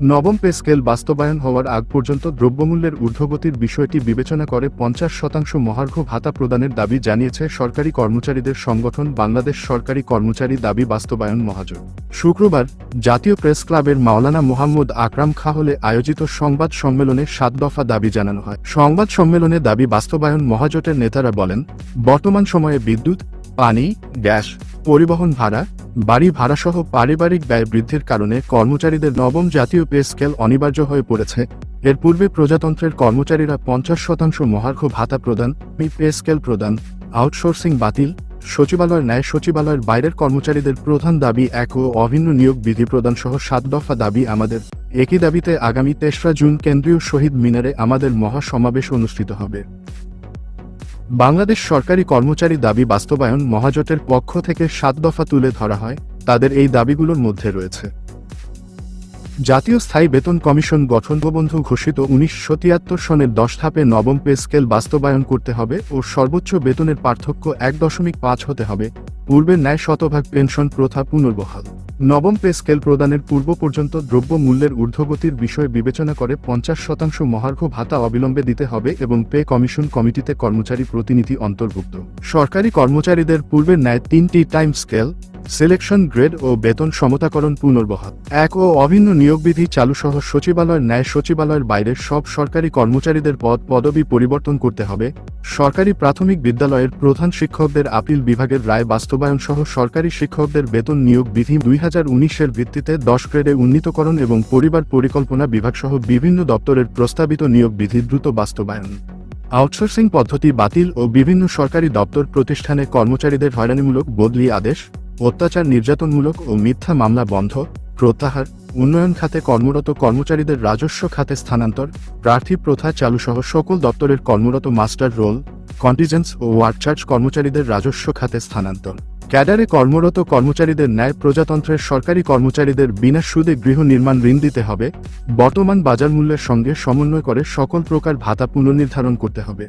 নবম pay scale বাস্তবায়ন হওয়ার আগ পর্যন্ত দ্রব্যমূল্যের ঊর্ধ্বগতির বিষয়টি বিবেচনা করে পঞ্চাশ শতাংশ মহার্ঘ ভাতা প্রদানের দাবি জানিয়েছে সরকারি কর্মচারীদের সংগঠন বাংলাদেশ সরকারি কর্মচারী দাবি বাস্তবায়ন মহাজোট। শুক্রবার, জাতীয় প্রেস ক্লাবের মাওলানা মোহাম্মদ আকরাম খাহলে আয়োজিত সংবাদ সম্মেলনে সাত দফা দাবি জানানো হয়। সংবাদ সম্মেলনে দাবি বাস্তবায়ন মহাজোটের নেতারা বলেন, বর্তমান সময়ে বিদ্যুৎ, পানি, গ্যাস, পরিবহন ভাড়া বাড়ি ভাড়াসহ পারিবারিক ব্যয় বৃদ্ধির কারণে কর্মচারীদের নবম জাতীয় পে স্কেল অনিবার্য হয়ে পড়েছে। এর পূর্বে প্রজাতন্ত্রের কর্মচারীরা পঞ্চাশ শতাংশ মহার্ঘ ভাতা প্রদান, পে স্কেল প্রদান, আউটসোর্সিং বাতিল সচিবালয়ের ন্যায় সচিবালয়ের বাইরের কর্মচারীদের প্রধান দাবি এক ও অভিন্ন নিয়োগ বিধি প্রদান সহ সাত দফা দাবি আমাদের। একই দাবিতে আগামী তেসরা জুন কেন্দ্রীয় শহীদ মিনারে আমাদের মহাসমাবেশ অনুষ্ঠিত হবে। বাংলাদেশ সরকারি কর্মচারী দাবি বাস্তবায়ন মহাজোটের পক্ষ থেকে সাত দফা তুলে ধরা হয়, তাদের এই দাবিগুলোর মধ্যে রয়েছে। জাতীয় স্থায়ী বেতন কমিশন গঠন প্রবন্ধ ঘোষিত উনিশশো তিয়াত্তর সনের দশ ধাপে নবম পে স্কেল বাস্তবায়ন করতে হবে ও সর্বোচ্চ বেতনের পার্থক্য এক দশমিক পাঁচ হতে হবে। পূর্বের ন্যায় শতভাগ পেনশন প্রথা পুনর্বহাল। নবম পে স্কেল প্রদানের পূর্ব পর্যন্ত দ্রব্য মূল্যের ঊর্ধ্বগতির বিষয়ে বিবেচনা করে পঞ্চাশ শতাংশ মহার্ঘ ভাতা অবিলম্বে দিতে হবে এবং পে কমিশন কমিটিতে কর্মচারী প্রতিনিধি অন্তর্ভুক্ত। সরকারি কর্মচারীদের পূর্বের ন্যায় তিনটি টাইম স্কেল সিলেকশন গ্রেড ও বেতন সমতাকরণ পুনর্বহাল। এক ও অভিন্ন নিয়োগ বিধি চালুসহ সচিবালয়ের ন্যায় সচিবালয়ের বাইরের সব সরকারি কর্মচারীদের পদ পদবি পরিবর্তন করতে হবে। সরকারি প্রাথমিক বিদ্যালয়ের প্রধান শিক্ষকদের আপিল বিভাগের রায় বাস্তবায়ন সহ সরকারি শিক্ষকদের বেতন নিয়োগ বিধি দুই হাজার উনিশের ভিত্তিতে দশ গ্রেডে উন্নীতকরণ এবং পরিবার পরিকল্পনা বিভাগ সহ বিভিন্ন দপ্তরের প্রস্তাবিত নিয়োগ বিধি দ্রুত বাস্তবায়ন। আউটসোর্সিং পদ্ধতি বাতিল ও বিভিন্ন সরকারি দপ্তর প্রতিষ্ঠানে কর্মচারীদের হয়রানিমূলক বদলি আদেশ। অত্যাচার নির্যাতনমূলক ও মিথ্যা মামলা বন্ধ, প্রত্যাহার, উন্নয়ন খাতে কর্মরত কর্মচারীদের রাজস্ব খাতে স্থানান্তর, প্রার্থী প্রথা চালুসহ সকল দপ্তরের কর্মরত মাস্টার রোল কন্টিজেন্স ও ওয়ার্কচার্জ কর্মচারীদের রাজস্ব খাতে স্থানান্তর। ক্যাডারে কর্মরত কর্মচারীদের ন্যায় প্রজাতন্ত্রের সরকারি কর্মচারীদের বিনা সুদে গৃহ নির্মাণ ঋণ দিতে হবে, বর্তমান বাজার মূল্যের সঙ্গে সমন্বয় করে সকল প্রকার ভাতা পুনর্নির্ধারণ করতে হবে।